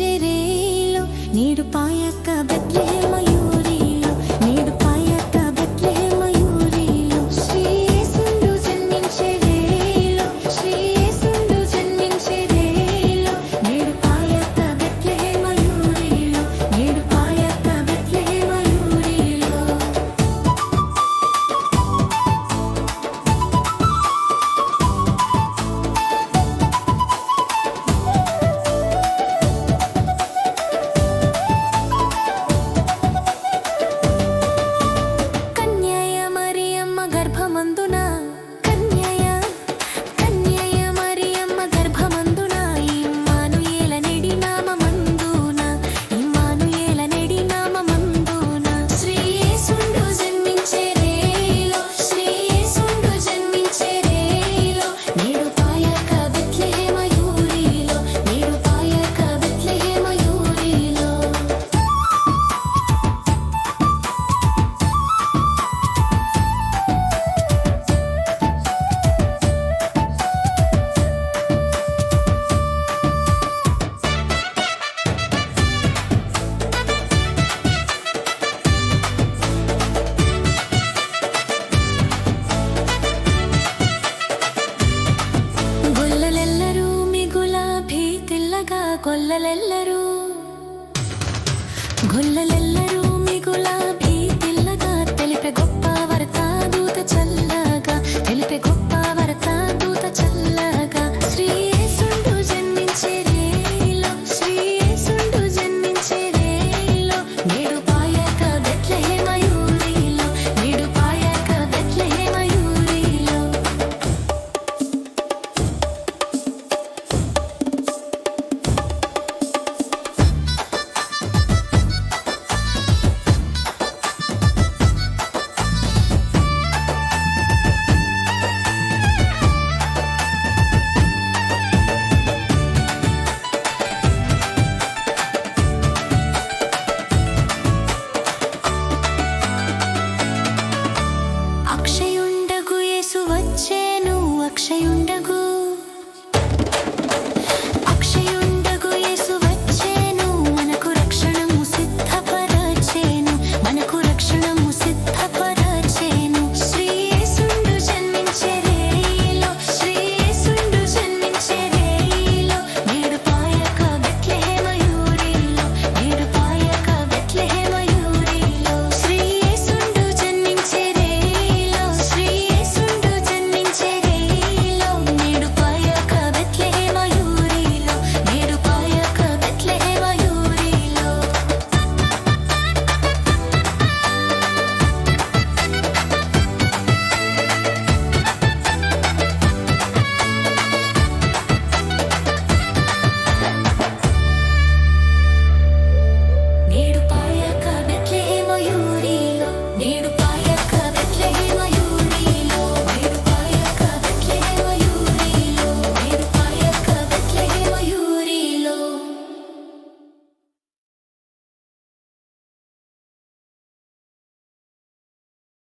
చెరేలు నీడు పాయక్క బెత్లే కొల్లలెల్లరూ గొల్లలెల్లరూ.